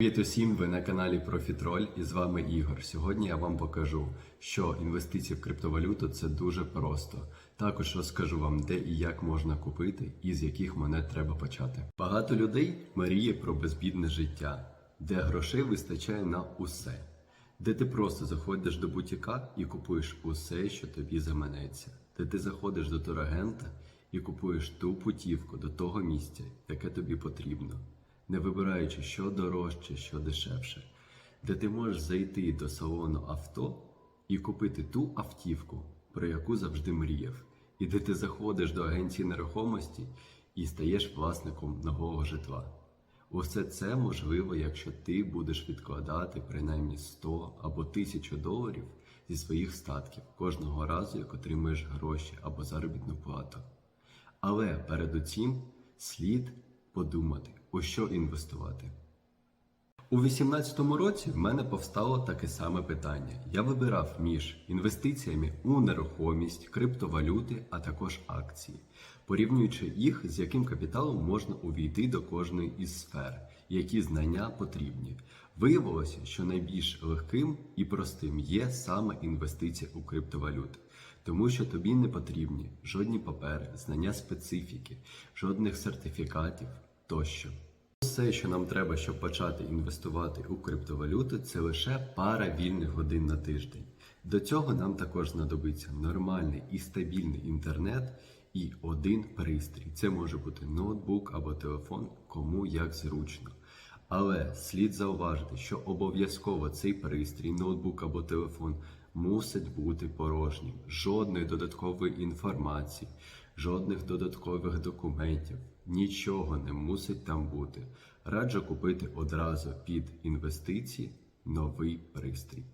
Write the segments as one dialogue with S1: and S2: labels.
S1: Привіт усім! Ви на каналі Профітроль і з вами Ігор. Сьогодні я вам покажу, що інвестиції в криптовалюту це дуже просто. Також розкажу вам, де і як можна купити і з яких монет треба почати. Багато людей мріє про безбідне життя, де грошей вистачає на усе, де ти просто заходиш до бутіка і купуєш усе, що тобі заманеться, де ти заходиш до турагента і купуєш ту путівку до того місця, яке тобі потрібно не вибираючи, що дорожче, що дешевше, де ти можеш зайти до салону авто і купити ту автівку, про яку завжди мріяв, і де ти заходиш до агенції нерухомості і стаєш власником нового житла. Усе це можливо, якщо ти будеш відкладати принаймні 100 або 1000 доларів зі своїх статків кожного разу, як отримуєш гроші або заробітну плату. Але перед усім слід подумати, у що інвестувати. У 2018 році в мене повстало таке саме питання. Я вибирав між інвестиціями у нерухомість, криптовалюти, а також акції, порівнюючи їх, з яким капіталом можна увійти до кожної із сфер, які знання потрібні. Виявилося, що найбільш легким і простим є саме інвестиція у криптовалюти, тому що тобі не потрібні жодні папери, знання специфіки, жодних сертифікатів тощо. Все, що нам треба, щоб почати інвестувати у криптовалюту, це лише пара вільних годин на тиждень. До цього нам також знадобиться нормальний і стабільний інтернет і один пристрій. Це може бути ноутбук або телефон, кому як зручно. Але слід зауважити, що обов'язково цей пристрій, ноутбук або телефон мусить бути порожнім. Жодної додаткової інформації, жодних додаткових документів, нічого не мусить там бути. Раджу купити одразу під інвестиції новий пристрій.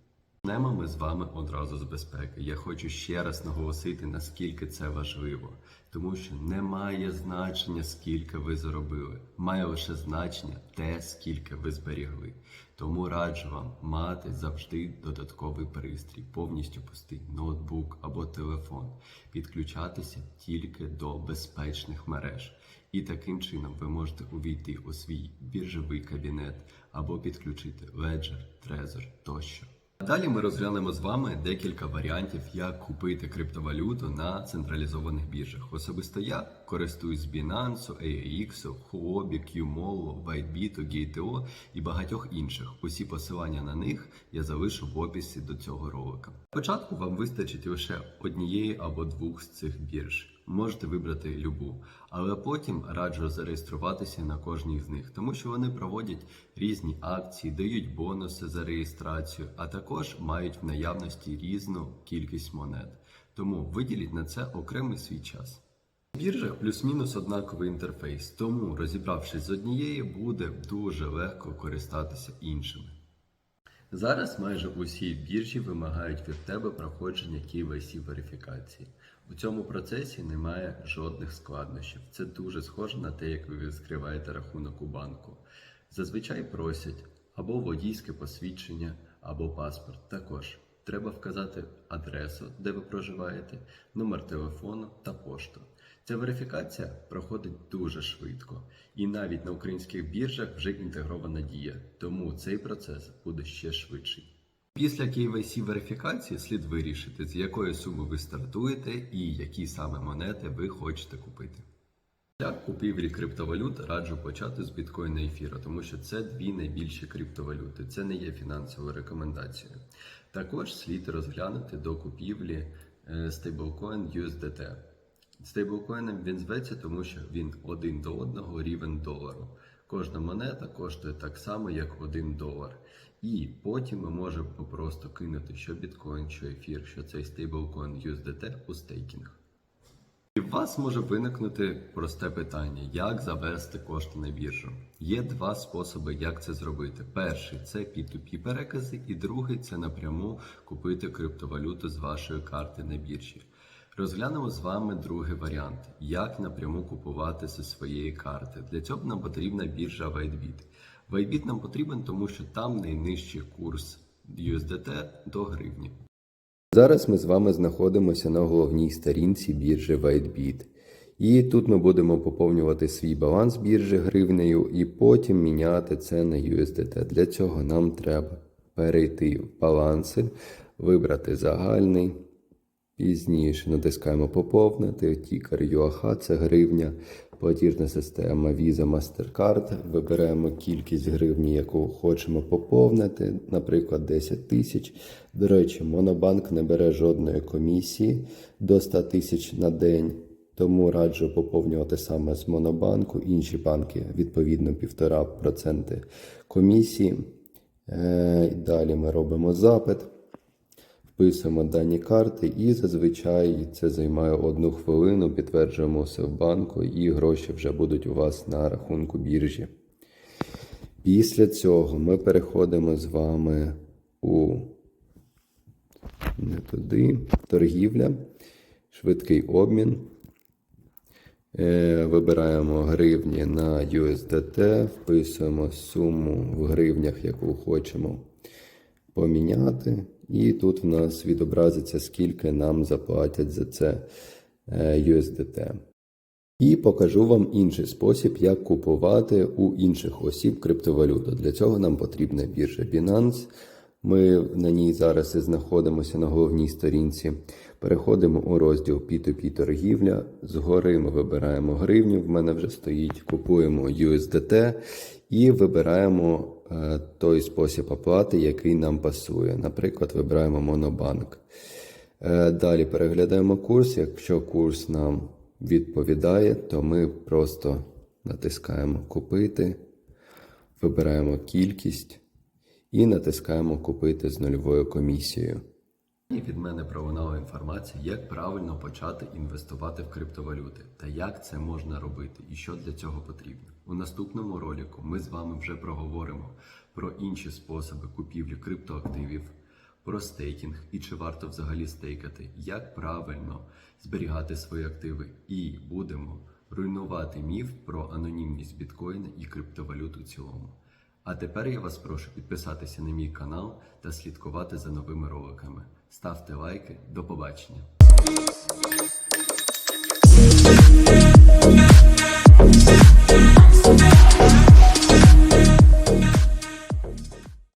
S1: Почнемо ми з вами одразу з безпеки. Я хочу ще раз наголосити, наскільки це важливо, тому що не має значення, скільки ви заробили, має лише значення те, скільки ви зберігли. Тому раджу вам мати завжди додатковий пристрій, повністю пустий ноутбук або телефон, підключатися тільки до безпечних мереж. І таким чином ви можете увійти у свій біржовий кабінет або підключити Ledger, Trezor тощо. Далі ми розглянемо з вами декілька варіантів, як купити криптовалюту на централізованих біржах. Особисто я користуюсь Binance, AAX, Huobi, QMolo, WhiteBit, GTO і багатьох інших. Усі посилання на них я залишу в описі до цього ролика. Спочатку вам вистачить лише однієї або двох з цих бірж. Можете вибрати любу, але потім раджу зареєструватися на кожній з них, тому що вони проводять різні акції, дають бонуси за реєстрацію, а також мають в наявності різну кількість монет. Тому виділіть на це окремий свій час. В біржах плюс-мінус однаковий інтерфейс, тому розібравшись з однієї, буде дуже легко користатися іншими. Зараз майже усі біржі вимагають від тебе проходження KYC верифікації. У цьому процесі немає жодних складнощів. Це дуже схоже на те, як ви відкриваєте рахунок у банку. Зазвичай просять або водійське посвідчення, або паспорт. Також треба вказати адресу, де ви проживаєте, номер телефону та пошту. Ця верифікація проходить дуже швидко, і навіть на українських біржах вже інтегрована дія, тому цей процес буде ще швидший. Після KYC верифікації слід вирішити, з якої суми ви стартуєте і які саме монети ви хочете купити. Для купівлі криптовалют раджу почати з біткоїна ефіра, тому що це дві найбільші криптовалюти. Це не є фінансовою рекомендацією. Також слід розглянути до купівлі е, стейблкоін USDT. Стейблкоїном він зветься, тому що він один до одного рівень долару. Кожна монета коштує так само, як один долар. І потім ми можемо просто кинути що біткоін, що ефір, що цей стейблкоін USDT у стейкінг. І у вас може виникнути просте питання, як завести кошти на біржу. Є два способи, як це зробити. Перший це P2P перекази, і другий це напряму купити криптовалюту з вашої карти на біржі. Розглянемо з вами другий варіант, як напряму купувати зі своєї карти. Для цього нам потрібна біржа WhiteBit. WhiteBit нам потрібен, тому що там найнижчий курс USDT до гривні. Зараз ми з вами знаходимося на головній сторінці біржі WhiteBit.
S2: І тут ми будемо поповнювати свій баланс біржі гривнею і потім міняти це на USDT. Для цього нам треба перейти в баланси, вибрати загальний. Пізніше натискаємо поповнити, тікер UAH – це гривня, платіжна система Visa Mastercard. Вибираємо кількість гривні, яку хочемо поповнити, наприклад, 10 тисяч. До речі, Монобанк не бере жодної комісії до 100 тисяч на день. Тому раджу поповнювати саме з Монобанку. Інші банки відповідно 1,5% комісії. Е, Далі ми робимо запит вписуємо дані карти, і зазвичай це займає одну хвилину. Підтверджуємо все в банку, і гроші вже будуть у вас на рахунку біржі. Після цього ми переходимо з вами у не туди, торгівля, швидкий обмін. Е, Вибираємо гривні на USDT, вписуємо суму в гривнях, яку хочемо поміняти. І тут в нас відобразиться, скільки нам заплатять за це е, USDT. І покажу вам інший спосіб, як купувати у інших осіб криптовалюту. Для цього нам потрібна біржа Binance. Ми на ній зараз і знаходимося на головній сторінці. Переходимо у розділ P2P торгівля. Згори ми вибираємо гривню. В мене вже стоїть. Купуємо USDT і вибираємо е, той спосіб оплати, який нам пасує. Наприклад, вибираємо Монобанк. Е, Далі переглядаємо курс. Якщо курс нам відповідає, то ми просто натискаємо Купити, вибираємо кількість і натискаємо Купити з нульовою комісією.
S1: І від мене пролунала інформація, як правильно почати інвестувати в криптовалюти та як це можна робити і що для цього потрібно. У наступному ролику ми з вами вже проговоримо про інші способи купівлі криптоактивів, про стейкінг і чи варто взагалі стейкати, як правильно зберігати свої активи, і будемо руйнувати міф про анонімність біткоїна і криптовалют у цілому. А тепер я вас прошу підписатися на мій канал та слідкувати за новими роликами. Ставте лайки, до побачення!